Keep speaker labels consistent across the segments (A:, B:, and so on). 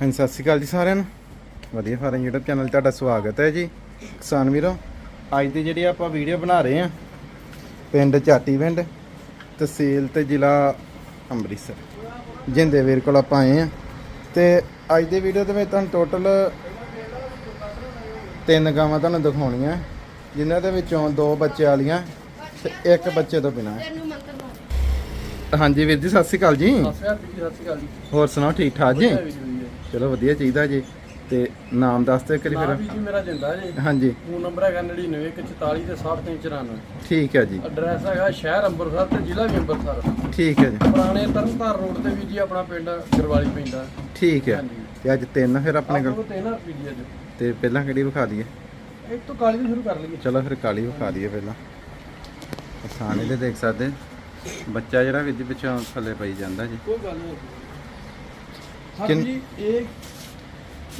A: ਹਾਂਜੀ ਸਤਿ ਸ਼੍ਰੀ ਅਕਾਲ ਜੀ ਸਾਰਿਆਂ ਨੂੰ। ਵਧੀਆ ਫਾਰਮ YouTube ਚੈਨਲ 'ਤੇ ਤੁਹਾਡਾ ਸਵਾਗਤ ਹੈ ਜੀ। ਕਿਸਾਨ ਵੀਰੋ ਅੱਜ ਦੀ ਜਿਹੜੀ ਆਪਾਂ ਵੀਡੀਓ ਬਣਾ ਰਹੇ ਹਾਂ ਪਿੰਡ ਚਾਟੀਵਿੰਡ ਤਹਿਸੀਲ ਤੇ ਜ਼ਿਲ੍ਹਾ ਅੰਮ੍ਰਿਤਸਰ। ਜਿੰਦੇ ਵੀਰ ਕੋਲ ਆਪਾਂ ਆਏ ਆ ਤੇ ਅੱਜ ਦੀ ਵੀਡੀਓ ਦੇ ਵਿੱਚ ਤੁਹਾਨੂੰ ਟੋਟਲ ਤਿੰਨ ਗਾਵਾਂ ਤੁਹਾਨੂੰ ਦਿਖਾਉਣੀਆਂ। ਜਿਨ੍ਹਾਂ ਦੇ ਵਿੱਚੋਂ ਦੋ ਬੱਚੇ ਵਾਲੀਆਂ ਤੇ ਇੱਕ ਬੱਚੇ ਤੋਂ ਬਿਨਾਂ। ਹਾਂਜੀ ਵੀਰ ਜੀ ਸਤਿ ਸ਼੍ਰੀ ਅਕਾਲ ਜੀ।
B: ਸਤਿ ਸ਼੍ਰੀ ਅਕਾਲ ਜੀ
A: ਹੋਰ ਸੁਣਾਓ ਠੀਕ ਠਾਕ ਜੀ। ਚਲੋ ਵਧੀਆ ਚਾਹੀਦਾ ਜੀ ਤੇ ਨਾਮ ਦੱਸ ਦਿਓ ਕਰੀ
B: ਨਾਮ
A: ਫਿਰ।
B: ਵੀ ਜੀ ਮੇਰਾ ਜਿੰਦਾ ਜੀ।
A: ਹਾਂਜੀ।
B: ਫੋਨ ਨੰਬਰ ਹੈਗਾ 9944 ਤੇ 6394
A: ਠੀਕ ਹੈ ਜੀ।
B: ਐਡਰੈਸ ਹੈਗਾ ਸ਼ਹਿਰ ਅੰਮ੍ਰਿਤਸਰ ਤੇ ਜ਼ਿਲ੍ਹਾ ਵੀ ਅੰਮ੍ਰਿਤਸਰ
A: ਠੀਕ ਹੈ ਜੀ।
B: ਪੁਰਾਣੇ ਤਰਨਤਾਰ ਰੋਡ ਤੇ ਵੀ ਜੀ ਆਪਣਾ ਪਿੰਡ ਗਰਵਾਲੀ ਪੈਂਦਾ।
A: ਠੀਕ ਹੈ।
B: ਹਾਂਜੀ।
A: ਤੇ ਅੱਜ ਤਿੰਨ ਫਿਰ ਆਪਣੇ ਕੋਲ?
B: 3 ਰੁਪਏ ਦੀ ਅੱਜ।
A: ਤੇ ਪਹਿਲਾਂ ਕਿਹੜੀ ਵਿਖਾ ਦਈਏ?
B: ਇੱਕ ਤੋਂ ਕਾਲੀ ਤੋਂ ਸ਼ੁਰੂ ਕਰ ਲਈਏ।
A: ਚਲੋ ਫਿਰ ਕਾਲੀ ਵਿਖਾ ਦਈਏ ਪਹਿਲਾਂ। ਆਸਾਨੀ ਦੇ ਦੇਖ ਸਕਦੇ। ਬੱਚਾ ਜਿਹੜਾ ਵਿੱਚ ਪਿੱਛੋਂ ਥੱਲੇ ਪਈ ਜਾਂਦਾ ਜੀ।
B: ਕੋਈ ਗੱਲ ਨਹੀਂ।
A: ਕਿੰਨ-
B: ਇਹ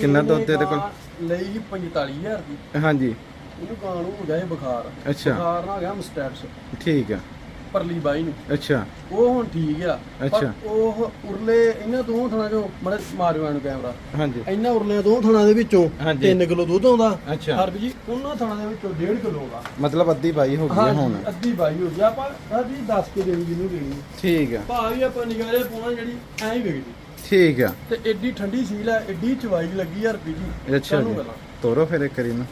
A: ਕਿੰਨਾ ਦੁੱਧ ਇਹਦੇ ਕੋਲ?
B: ਲਈ ਜੀ 45000 ਦੀ।
A: ਹਾਂਜੀ।
B: ਇਹਨੂੰ ਗਾਂ ਨੂੰ ਹੋ ਗਿਆ ਇਹ ਬੁਖਾਰ।
A: ਅੱਛਾ।
B: ਬੁਖਾਰ ਨਾਲ ਗਿਆ ਮਸਟੈਟਸ
A: ਠੀਕ ਹੈ
B: ਪਰਲੀ ਬਾਈ ਨੂੰ।
A: ਅੱਛਾ।
B: ਉਹ ਹੁਣ ਠੀਕ ਆ।
A: ਅੱਛਾ।
B: ਪਰ ਉਹ ਉਰਲੇ ਇਹਨਾਂ ਤੋਂ ਥਣਾ ਚੋਂ ਮੜੇ ਮਾਰਿਓ ਇਹਨੂੰ ਕੈਮਰਾ।
A: ਹਾਂਜੀ।
B: ਇਹਨਾਂ ਉਰਲੇ ਦੋ ਥਣਾ ਦੇ ਵਿੱਚੋਂ
A: ਹਾਂਜੀ।
B: 3 ਕਿਲੋ ਦੁੱਧ ਆਉਂਦਾ।
A: ਅੱਛਾ।
B: ਹਰਬ ਜੀ ਉਹਨਾਂ ਥਣਾ ਦੇ ਵਿੱਚੋਂ 1.5 ਕਿਲੋ ਆਉਂਦਾ।
A: ਮਤਲਬ ਅੱਧੀ ਬਾਈ ਹੋ ਗਈ ਹੁਣ।
B: ਅੱਧੀ ਬਾਈ ਹੋ ਗਿਆ ਆਪਾਂ ਸਾਡੀ 10 ਕੇ ਦੇਣੀ ਜਿਹਨੂੰ ਦੇਣੀ।
A: ਠੀਕ ਹੈ
B: ਭਾਅ ਵੀ ਆਪਾਂ ਨਿਗਾਰੇ ਪਾਉਣਾ ਜਿਹੜੀ ਐਂ ਹੀ ਵਿਕਦੀ।
A: ਠੀਕ ਹੈ
B: ਤੇ ਐਡੀ ਠੰਡੀ ਸੀਲ ਹੈ ਐਡੀ ਚਵਾਈ ਲੱਗੀ ਆ ਰੁਪਈ ਜੀ।
A: ਅੱਛਾ ਜੀ। ਤੋਰੋ ਫਿਰ ਇੱਕ ਵਾਰੀ ਨੂੰ।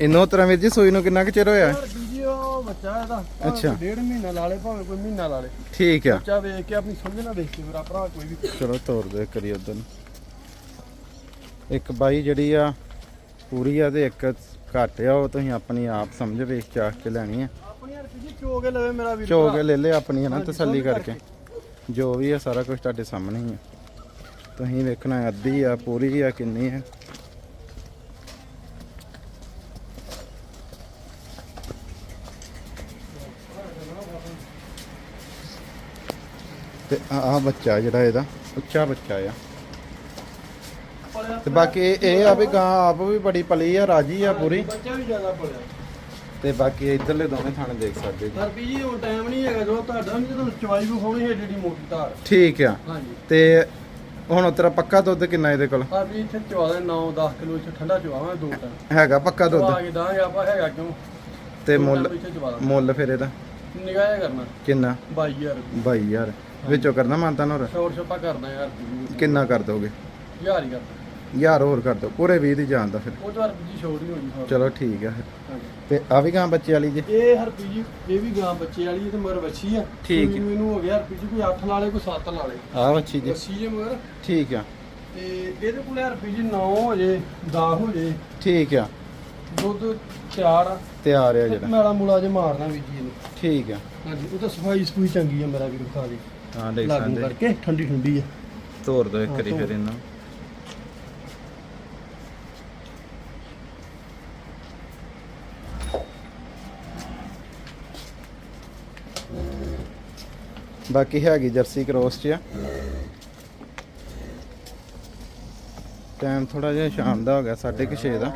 A: ਇਨੋ ਤਰ੍ਹਾਂ ਵੀਰ ਜੀ ਸੂਈ ਨੂੰ ਕਿੰਨਾ ਕੁ ਚਿਰ ਹੋਇਆ?
B: ਯਾਰ ਜੀ ਉਹ ਬੱਚਾ ਇਹਦਾ। ਭਾਵੇਂ
A: ਅੱਛਾ।
B: ਕੋਈ ਡੇਢ ਮਹੀਨਾ ਲਾ ਲੇ ਭਾਵੇਂ ਕੋਈ ਮਹੀਨਾ ਲਾ ਲੇ।
A: ਠੀਕ ਆ।
B: ਬੱਚਾ ਵੇਖ ਕੇ ਆਪਣੀ ਸਮਝ ਨਾਲ ਦੇਖ ਕੇ ਮੇਰਾ ਭਰਾ ਕੋਈ ਵੀ
A: ਚਲੋ ਤੋਰ ਦੇ ਕਰੀ ਉਧਰ ਇੱਕ ਬਾਈ ਜਿਹੜੀ ਆ ਪੂਰੀ ਆ ਤੇ ਇੱਕ ਘੱਟ ਆ ਉਹ ਤੁਸੀਂ ਆਪਣੀ ਆਪ ਸਮਝ ਵੇਖ ਕੇ ਲੈਣੀ ਆ।
B: ਆਪਣੀ ਯਾਰ ਚੋ ਕੇ ਲਵੇ ਮੇਰਾ ਵੀਰ
A: ਚੋ
B: ਭਰਾ।
A: ਕੇ ਲੈ ਲੈ ਆਪਣੀ ਹੈ ਨਾ
B: ਹਾਂਜੀ,
A: ਤਸੱਲੀ ਕਰਕੇ। ਜੋ ਵੀ ਆ, ਸਾਰਾ ਕੁਝ ਤੁਹਾਡੇ ਸਾਹਮਣੇ ਹੀ ਆ। ਤੁਸੀਂ ਵੇਖਣਾ ਅੱਧੀ ਆ, ਪੂਰੀ ਆ, ਕਿੰਨੀ ਆ। ਤੇ ਆ ਬੱਚਾ ਜਿਹੜਾ ਇਹਦਾ, ਉੱਚਾ ਬੱਚਾ ਆ। ਤੇ ਬਾਕੀ ਇਹ- ਆ ਵੀ ਗਾਂ ਆਪ ਵੀ ਬੜੀ ਪਲੀ ਆ, ਰਾਜੀ ਆ ਪੂਰੀ।
B: ਬੱਚਾ ਵੀ ਜ਼ਿਆਦਾ ਪੜਿਆ
A: ਤੇ ਬਾਕੀ ਇਧਰਲੇ ਦੋਵੇਂ ਥਾਣੇ ਦੇਖ ਸਕਦੇ ਜੀ।
B: ਸਰਪੀ ਜੀ ਉਹ ਟਾਈਮ ਨਹੀਂ ਹੈਗਾ ਜੋ ਤੁਹਾਡਾ ਨਹੀਂ ਜਦੋਂ ਚਵਾਈ ਵਿਖਾਉਣੀ ਹੈ ਏਡੀ ਮੋਟੀ ਧਾਰ।
A: ਠੀਕ ਆ।
B: ਹਾਂਜੀ।
A: ਤੇ ਹੁਣ ਤੇਰਾ ਪੱਕਾ ਦੁੱਧ ਕਿੰਨਾ ਇਹਦੇ ਕੋਲ?
B: ਸਰਪੀ ਇੱਥੇ ਚਵਾ ਦੇ 9 10 ਕਿਲੋ ਚ ਠੰਡਾ ਚਵਾਵਾਂ ਦੋ ਟਾਈਮ
A: ਹੈਗਾ ਪੱਕਾ ਦੁੱਧ?
B: ਚਵਾ ਕੇ ਦਾਂਗੇ ਆਪਾਂ ਹੈਗਾ ਕਿਉਂ?
A: ਤੇ ਮੁੱਲ
B: ਇੱਥੇ ਚਵਾ ਦਾਂਗੇ।
A: ਮੁੱਲ ਫਿਰ ਇਹਦਾ?
B: ਨਿਗਾਹ ਕਰਨਾ।
A: ਕਿੰਨਾ?
B: 22000
A: 22000 ਵਿੱਚੋਂ ਕਰਨਾ ਮਾਨਤਾ ਹੋਰ?
B: ਸ਼ੋਰ ਛੱਪਾ ਕਰਨਾ ਯਾਰ।
A: ਕਿੰਨਾ ਕਰ ਦੋਗੇ?
B: ਹਜ਼ਾਰ ਹੀ ਕਰਨਾ
A: ਯਾਰ ਹੋਰ ਕਰ ਦੋ ਪੂਰੇ 20 ਦੀ ਜਾਣ ਦਾ ਫਿਰ।
B: ਉਹ ਤਾਂ ਹਰਪੀ ਜੀ ਛੋੜ ਹੀ ਹੋਰ।
A: ਚਲੋ ਠੀਕ ਆ ਫਿਰ।
B: ਹਾਂਜੀ।
A: ਤੇ ਆ ਵੀ ਗਾਂ ਬੱਚੇ ਵਾਲੀ ਜੇ?
B: ਇਹ ਹਰਪੀ ਜੀ ਇਹ ਵੀ ਗਾਂ ਬੱਚੇ ਵਾਲੀ ਇਹ ਤੇ ਮਗਰ ਵੱਛੀ ਆ।
A: ਠੀਕ
B: ਸੂਈ ਨੂੰ ਇਹਨੂੰ ਹੋ ਗਿਆ ਹਰਪੀ ਜੀ ਕੋਈ 8 ਲਾਲੇ ਕੋਈ 7 ਲਾਲੇ
A: ਆ ਬੱਚੀ ਜੀ।
B: ਵੱਛੀ ਜੇ ਮਗਰ।
A: ਠੀਕ ਆ।
B: ਤੇ ਇਹਦੇ ਕੋਲ ਹਰਪੀ ਜੀ 9 ਹੋ ਜੇ 10 ਹੋ ਜੇ।
A: ਠੀਕ ਆ।
B: ਦੁੱਧ ਤਿਆਰ ਆ।
A: ਤਿਆਰ ਆ ਜਿਹੜਾ।
B: ਮੈਲਾ ਮੂਲਾ ਜੇ ਮਾਰਨਾ ਵੀ ਜੀ ਇਹਨੂੰ।
A: ਠੀਕ ਆ।
B: ਹਾਂਜੀ ਉਹ ਤਾਂ ਸਫ਼ਾਈ ਸਫੂਈ ਚੰਗੀ ਆ ਮੇਰਾ ਵੀਰ ਖਾ ਦੇ।
A: ਹਾਂ ਦੇਖ
B: ਲਾਗੂ
A: ਸਕਦੇ।
B: ਕਰਕੇ ਠੰਡੀ ਠੰਡੀ ਆ।
A: ਤੋਰ ਦੋ ਇੱਕ
B: ਹਾਂ,
A: ਵਾਰੀ। ਫਿਰ ਇਹਨਾਂ। ਬਾਕੀ ਹੈਗੀ ਜਰਸੀ ਕ੍ਰੋਸ ਚ ਆ। ਟਾਈਮ ਥੋੜਾ ਜਿਹਾ ਸ਼ਾਮ ਦਾ ਹੋ ਗਿਆ 6:30 ਦਾ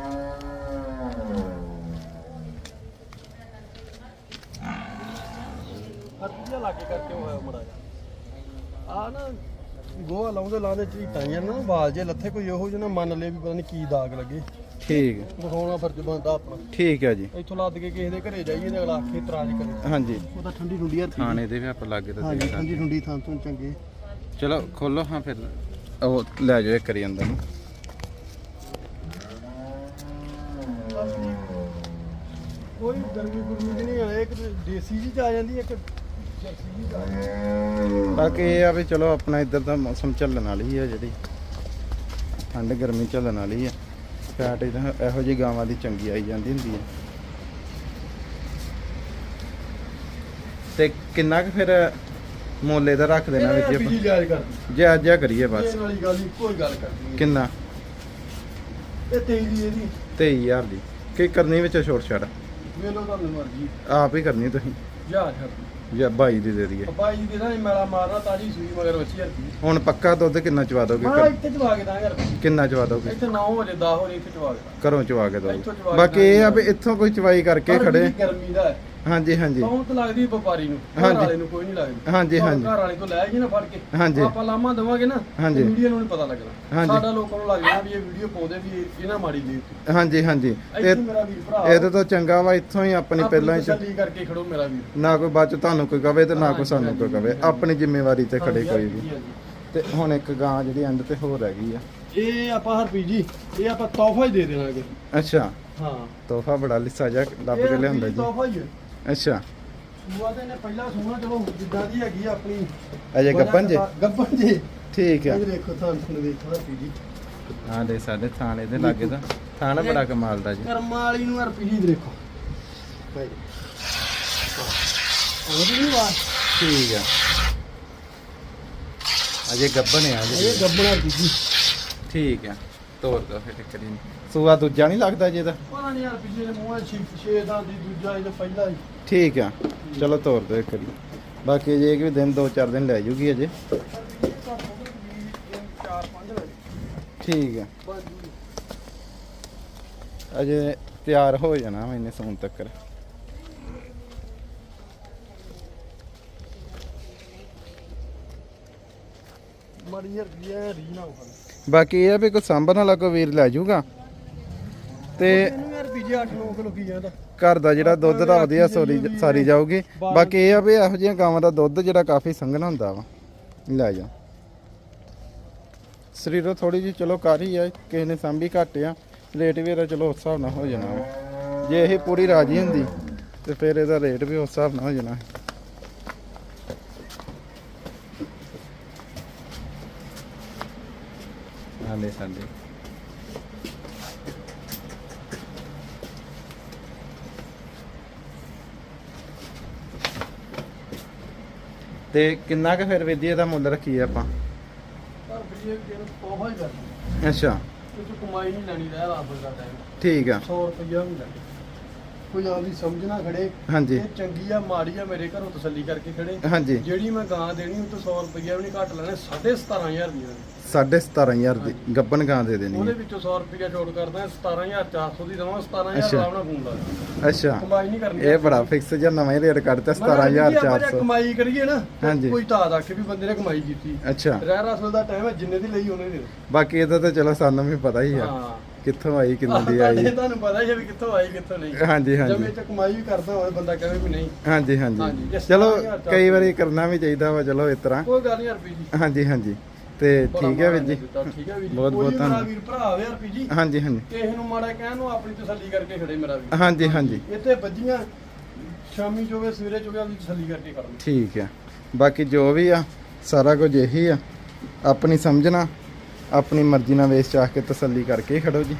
B: ਹੱਥੀਆਂ ਲਾਗੇ ਕਰਕੇ ਹੋਇਆ ਮੜਾ ਆ ਨਾ ਗੋਹਾ ਲਾਉਂਦੇ ਲਾਉਂਦੇ ਝੀਟਾਂ ਜਾਂ ਨਾ ਵਾਲ ਜੇ ਲੱਥੇ ਕੋਈ ਇਹੋ ਜਿਹਾ ਨਾ ਮੰਨ ਲਏ ਵੀ ਪਤਾ ਨਹੀਂ ਕੀ ਦਾਗ ਲੱਗੇ।
A: ਠੀਕ।
B: ਵਿਖਾਉਣਾ ਫਰਜ਼ ਬਣਦਾ ਆਪਣਾ।
A: ਠੀਕ ਹੈ ਜੀ।
B: ਇੱਥੋਂ ਲੱਦ ਕੇ ਕਿਸੇ ਦੇ ਘਰੇ ਜਾਈਏ ਤੇ ਅਗਲਾ ਆਖੇ ਇਤਰਾਜ਼ ਕਰੇ।
A: ਹਾਂਜੀ।
B: ਉਹ ਤਾਂ ਠੰਡੀ ਠੰਡੀ ਹੱਥ
A: ਥਾਣੇ ਦੇ ਵੀ ਆਪਾਂ ਲਾਗੇ ਤਾਂ
B: ਹਾਂਜੀ
A: ਦੇਖ
B: ਠੰਡੀ ਠੰਡੀ ਥਾਂ ਤੋਂ ਚੰਗੇ।
A: ਚਲੋ ਖੋਲੋ ਹਾਂ ਫਿਰ। ਉਹ ਲੈ ਜਾਓ ਇੱਕ ਵਾਰੀ ਅੰਦਰ ਨੂੰ।
B: ਕੋਈ ਗਰਮੀ ਗੁਰਮੀ ਦੀ ਨਹੀਂ ਹੈ ਇੱਕ ਦੇਸੀ ਜੀ ਚ ਆ ਜਾਂਦੀ ਇੱਕ।
A: ਬਾਕੀ ਇਹ ਆ ਵੀ ਚਲੋ ਆਪਣਾ ਇੱਧਰ ਦਾ ਮੌਸਮ ਚੱਲਣ ਵਾਲੀ ਆ ਜਿਹੜੀ। ਠੰਡ ਗਰਮੀ ਚੱਲਣ ਵਾਲੀ ਆ। ਫੈਟ ਇਹੋ ਜਿਹੀ ਗਾਵਾਂ ਦੀ ਚੰਗੀ ਆਈ ਜਾਂਦੀ ਹੁੰਦੀ ਹੈ ਤੇ ਕਿੰਨਾ ਕੁ ਫਿਰ ਮੁੱਲ ਇਹਦਾ ਰੱਖ ਦੇਣਾ ਵਿੱਚ
B: ਜੀ
A: ਆਪਾਂ ਜੇ ਅੱਜ ਆ ਕਰੀਏ ਬਸ।
B: ਇਹ ਵਾਲੀ ਗੱਲ ਹੀ ਕੋਈ ਗੱਲ ਕਰਨੀ
A: ਕਿੰਨਾ?
B: ਇਹ ਤੇਈ ਦੀ ਇਹਦੀ।
A: 23000 ਦੀ। ਕੀ ਕਰਨੀ ਵਿੱਚ ਛੋਟ ਛੜ
B: ਵੇਲੋ ਤੁਹਾਨੂੰ ਮਰਜ਼ੀ।
A: ਆਪ ਹੀ ਕਰਨੀ ਤੁਸੀਂ।
B: ਜਾ ਛੱਡ
A: ਜਾਂ ਬਾਈ ਦੀ ਦੇ ਦਈਏ।
B: ਬਾਈ ਜੀ ਦੇ ਨਾ ਮੇਲਾ ਮਾਰਨਾ ਤਾਜੀ ਸੂਈ ਮਗਰ ਵੱਛੀ ਹਰਪੀ
A: ਹੁਣ ਪੱਕਾ ਦੁੱਧ ਕਿੰਨਾ ਚਵਾ ਦੋਗੇ?
B: ਮੈਂ ਇੱਥੇ ਚਵਾ ਕੇ ਦਾਂਗਾ ਹਰਪੀ
A: ਕਿੰਨਾ ਚਵਾ ਦੋਗੇ?
B: ਇੱਥੇ 9 ਵਜੇ 10 ਵਜੇ ਇੱਥੇ ਚਵਾ ਕੇ ਦਾਂਗਾ
A: ਘਰੋਂ ਚਵਾ ਕੇ
B: ਇੱਥੋਂ
A: ਦੋਗੇ
B: ਚਵਾ ਕੇ
A: ਬਾਕੀ ਇਹ ਆ ਵੀ ਇੱਥੋਂ ਕੋਈ ਚਵਾਈ ਕਰਕੇ
B: ਪਰ
A: ਖੜੇ।
B: ਵੀ ਗਰਮੀ ਦਾ ਹੈ।
A: ਹਾਂਜੀ ਹਾਂਜੀ।
B: ਕੌਂਤ ਲੱਗਦੀ ਵਪਾਰੀ ਨੂੰ ਘਰ
A: ਹਾਂਜੀ।
B: ਵਾਲੇ ਨੂੰ ਕੋਈ ਨਹੀਂ ਲੱਗਦੀ।
A: ਹਾਂਜੀ,
B: ਭਾਵੇਂ
A: ਹਾਂਜੀ।
B: ਘਰ ਵਾਲੇ ਤੋਂ ਲੈ ਜੀ ਨਾ ਫੜ ਕੇ
A: ਹਾਂਜੀ।
B: ਆਪਾਂ ਲਾਮਾ ਦੇਵਾਂਗੇ ਨਾ
A: ਹਾਂਜੀ।
B: ਵੀਡੀਓ ਨੂੰ ਨਹੀਂ ਪਤਾ ਲੱਗਣਾ।
A: ਹਾਂਜੀ।
B: ਸਾਡਾ ਲੋਕਾਂ ਨੂੰ ਲੱਗ ਜਾਣਾ ਵੀ ਇਹ ਵੀਡੀਓ ਪਾਉਂਦੇ ਵੀ ਇਹ- ਇਹਨਾਂ ਮਾੜੀ ਦੀ
A: ਹਾਂਜੀ ਹਾਂਜੀ।
B: ਇੱਥੇ
A: ਤੇ
B: ਮੇਰਾ ਵੀਰ ਭਰਾ
A: ਇਹਦੇ ਤੋਂ ਚੰਗਾ ਵਾ ਇੱਥੋਂ ਹੀ ਆਪਣੀ ਪਹਿਲਾਂ ਹੀ ਚ-
B: ਤਸੱਲੀ ਕਰਕੇ ਖੜੋ ਮੇਰਾ ਵੀਰ।
A: ਨਾ ਕੋਈ ਬਾਅਦ ਚ ਤੁਹਾਨੂੰ ਕੋਈ ਕਵੇ ਤੇ ਨਾ ਕੋਈ ਸਾਨੂੰ ਕੋਈ ਕਵੇ। ਆਪਣੀ ਜ਼ਿੰਮੇਵਾਰੀ ਤੇ ਖੜੇ ਕੋਈ ਵੀ। ਤੇ ਹੁਣ ਇੱਕ ਗਾਂ ਜਿਹੜੀ ਐਂਡ ਤੇ ਹੋਰ ਹੈਗੀ ਆ।
B: ਇਹ ਆਪਾਂ ਹਰਪੀ ਜੀ ਇਹ ਆਪਾਂ ਤੋਹਫਾ ਹੀ ਦੇ ਦੇਣਾਗੇ
A: ਅੱਛਾ।
B: ਹਾਂ।
A: ਤੋਹਫਾ ਬੜਾ ਲਿੱਸਾ ਜਿਹਾ ਲੱਭ ਕੇ ਲਿਆਂਦਾ ਜੀ।
B: ਤੋਹਫਾ ਹੀ ਹੈ।
A: ਅੱਛਾ।
B: ਸੂਆ ਤੇ ਨੇ ਪਹਿਲਾਂ ਸੂਣਾ ਚਲੋ ਜਿੱਦਾਂ ਦੀ ਹੈਗੀ ਆ ਆਪਣੀ।
A: ਅਜੇ ਗੱਪਨ ਜੇ?
B: ਗੱਪਨ ਜੀ?
A: ਠੀਕ ਆ।
B: ਇਹ ਦੇਖੋ ਤੁਹਾਨੂੰ ਤੁਹਾਨੂੰ ਦੇਖੋ ਹਰਪੀ ਜੀ।
A: ਹਾਂ ਦੇ ਸਾਡੇ ਥਾਣੇ ਦੇ ਲਾਗੇ ਦਾ। ਥਾਣਾ ਬੜਾ ਕਮਾਲ ਦਾ ਜੀ।
B: ਕਰਮਾਂ ਵਾਲੀ ਨੂੰ ਹਰਪੀ ਜੀ ਦੇਖੋ। ਭਾਈ। ਉਹ ਵੀ ਵਾਰ
A: ਠੀਕ ਆ। ਅਜੇ ਗੱਬਨ ਆ
B: ਇਹ
A: ਜੀ
B: ਗੱਬਣਾ ਹਰਪੀ ਜੀ।
A: ਠੀਕ ਆ। ਤੋਰ ਦੋ ਫਿਰ ਇੱਕ ਦਿਨ। ਸੂਆ ਦੂਜਾ ਨਹੀਂ ਲੱਗਦਾ ਜੀ ਇਹਦਾ
B: ਪਤਾ ਨਹੀਂ ਹਰਪੀ ਜੀ ਦੇ ਮੂੰਹ ਛੇ ਛੇ ਦਾ ਦੀ ਦੂਜਾ ਇਹ ਪਹਿਲਾ ਹੀ।
A: ਠੀਕ ਆ। ਚਲੋ ਤੋਰ ਦੋ ਇੱਕ ਵਾਰੀ ਬਾਕੀ ਜੇ ਕਿ ਦਿਨ ਦੋ ਚਾਰ ਦਿਨ ਲੈ ਜੂਗੀ ਅਜੇ। ਠੀਕ ਆ। ਅਜੇ ਤਿਆਰ ਹੋ ਜਾਣਾ ਮੈਨੇ ਸੌਣ ਤੱਕ
B: ਮੜੀ ਹਰਪੀ ਐ ਰੀ ਨਾ ਹੋਣ
A: ਬਾਕੀ ਇਹ ਆ ਵੀ ਕੋਈ ਸਾਂਭਣ ਵਾਲਾ ਕੋਈ ਵੀਰ ਲੈ ਜਾਊਗਾ। ਤੇ
B: ਯਾਰ ਪੀਜੀ 8 9 ਕਿਲੋ ਕੀ ਜਾਂਦਾ
A: ਘਰ ਦਾ ਜਿਹੜਾ ਦੁੱਧ ਦਾ ਵਧੀਆ ਸੋਰੀ ਸਾਰੀ ਜਾਊਗੀ। ਬਾਕੀ ਇਹ ਆ ਵੀ ਇਹੋ ਜਿਹੀਆਂ ਗਾਵਾਂ ਦਾ ਦੁੱਧ ਜਿਹੜਾ ਕਾਫੀ ਸੰਘਣਾ ਹੁੰਦਾ ਵਾ। ਲੈ ਜਾ ਸਰੀਰੋਂ ਥੋੜੀ ਜਿਹੀ ਚਲੋ ਕਰ ਹੀ ਆ, ਕਿਸੇ ਨੇ ਸਾਂਭੀ ਘੱਟ ਆ। ਰੇਟ ਵੀ ਇਹਦਾ ਚਲੋ ਉਸ ਹਿਸਾਬ ਨਾਲ ਹੋ ਜਾਣਾ ਵਾ। ਜੇ ਇਹ ਪੂਰੀ ਰਾਜੀ ਹੁੰਦੀ, ਤੇ ਫਿਰ ਇਹਦਾ ਰੇਟ ਵੀ ਉਸ ਹਿਸਾਬ ਨਾਲ ਹੋ ਜਾਣਾ। ਆਲੇ ਸਾਡੇ ਤੇ ਕਿੰਨਾ ਕੁ ਫਿਰ ਵਿਧੀ ਇਹਦਾ ਮੁੱਲ ਰੱਖੀਏ ਆਪਾਂ?
B: ਹੀ ਕਰਨਾ।
A: ਅੱਛਾ।
B: ਚ ਕਮਾਈ ਨਹੀਂ ਲੈਣੀ ਰਹਿ ਰੱਬ ਦਾ ਟਾਈਮ
A: ਠੀਕ ਆ।
B: 100 ਰੁਪਇਆ ਵੀ ਲੈਣਾ। ਕੋਈ ਆਪਦੀ ਸਮਝਣਾ ਖੜੇ
A: ਹਾਂਜੀ।
B: ਇਹ ਚੰਗੀ ਆ ਮਾੜੀ ਆ ਮੇਰੇ ਘਰੋਂ ਤਸੱਲੀ ਕਰਕੇ ਖੜੇ।
A: ਹਾਂਜੀ।
B: ਜਿਹੜੀ ਮੈਂ ਗਾਂ ਦੇਣੀ ਉਹ ਤੋਂ 100 ਰੁਪਇਆ ਵੀ ਨਹੀਂ ਘੱਟ ਲੈਣੇ 17500 ਦੀ ਦੇਣੀ।
A: 17500 ਦੀ ਗੱਬਨ ਗਾਂ ਦੇ ਦੇਣੀ।
B: ਉਹਦੇ
A: ਹੈ।
B: ਵਿੱਚੋਂ 100 ਰੁਪਇਆ ਛੋੜ ਕਰਦਾ 17400 ਦੀ ਦਵਾਂ 17000
A: ਅੱਛਾ।
B: ਲਾਉਣਾ ਫੋਨ ਲਾ
A: ਅੱਛਾ।
B: ਕਮਾਈ ਨਹੀਂ ਕਰਨੀ।
A: ਇਹ ਬੜਾ ਫਿਕਸ ਜਿਹਾ ਨਵਾਂ ਹੀ ਰੇਟ ਕੱਢਤਾ
B: ਮੈਂ ਕਿਹਾ ਜੀ ਆਪਾਂ ਜੇ
A: 17400
B: ਕਮਾਈ ਕਰੀਏ ਨਾ ਤੇ
A: ਹਾਂਜੀ।
B: ਕੋਈ ਤਾਂ ਆਖੇ ਵੀ ਬੰਦੇ ਨੇ ਕਮਾਈ ਕੀਤੀ।
A: ਅੱਛਾ।
B: ਰਹਿ ਰਸਲ ਦਾ ਟਾਈਮ ਹੈ ਜਿੰਨੇ ਦੀ ਲਈ ਉਹਨੇ ਦੇ
A: ਬਾਕੀ ਇਹਦਾ ਤਾਂ ਚਲੋ ਸਾਨੂੰ ਵੀ ਪਤਾ ਹੀ ਆ।
B: ਹਾਂ।
A: ਕਿੱਥੋਂ ਆਈ ਕਿੰਨੇ ਦੀ
B: ਤੁਹਾਡੇ
A: ਆਈ?
B: ਤੁਹਾਨੂੰ ਪਤਾ ਹੀ ਹੈ ਵੀ ਕਿੱਥੋਂ ਆਈ ਕਿੱਥੋਂ ਨਹੀਂ।
A: ਹਾਂਜੀ
B: ਜਦ
A: ਹਾਂਜੀ।
B: ਇਹ ਚ ਕਮਾਈ ਵੀ ਕਰਦਾ ਹੋਵੇ ਬੰਦਾ ਕਹੇ ਵੀ ਨਹੀਂ।
A: ਹਾਂਜੀ
B: ਹਾਂਜੀ,
A: ਚਲੋ ਕਈ ਵਾਰੀ ਕਰਨਾ ਵੀ ਚਾਹੀਦਾ ਵਾ ਚਲੋ ਇਸ ਤਰ੍ਹਾਂ।
B: ਕੋਈ ਗੱਲ ਨਹੀਂ ਹਰਪੀ ਜੀ।
A: ਹਾਂਜੀ ਹਾਂਜੀ। ਤੇ ਠੀਕ ਹੈ ਵੀਰ ਜੀ। ਬਹੁਤ- ਬਹੁਤ ਧੰਨਵਾਦ।
B: ਵੀਰ ਭਰਾ ਹੋਵੇ ਹਰਪੀ ਜੀ
A: ਹਾਂਜੀ ਹਾਂਜੀ।
B: ਕਿਸੇ ਨੂੰ ਮਾੜਾ ਕਹਿਣ ਨੂੰ ਆਪਣੀ ਤਸੱਲੀ ਕਰਕੇ ਖੜੇ ਮੇਰਾ ਵੀਰ।
A: ਹਾਂਜੀ ਹਾਂਜੀ।
B: ਇੱਥੇ ਵੱਜੀਆਂ ਸ਼ਾਮੀ ਚੋਵੇ ਸਵੇਰੇ ਚੋਵੇ ਆਪਣੀ ਤਸੱਲੀ ਕਰਕੇ ਕਰਨੀ
A: ਠੀਕ ਹੈ ਬਾਕੀ ਜੋ ਵੀ ਆ ਸਾਰਾ ਕੁਝ ਇਹੀ ਆ। ਆਪਣੀ ਸਮਝਣਾ ਆਪਣੀ ਮਰਜ਼ੀ ਨਾਲ ਵੇਚ ਚਾਹ ਕੇ ਤਸੱਲੀ ਕਰਕੇ ਖੜੋ ਜੀ।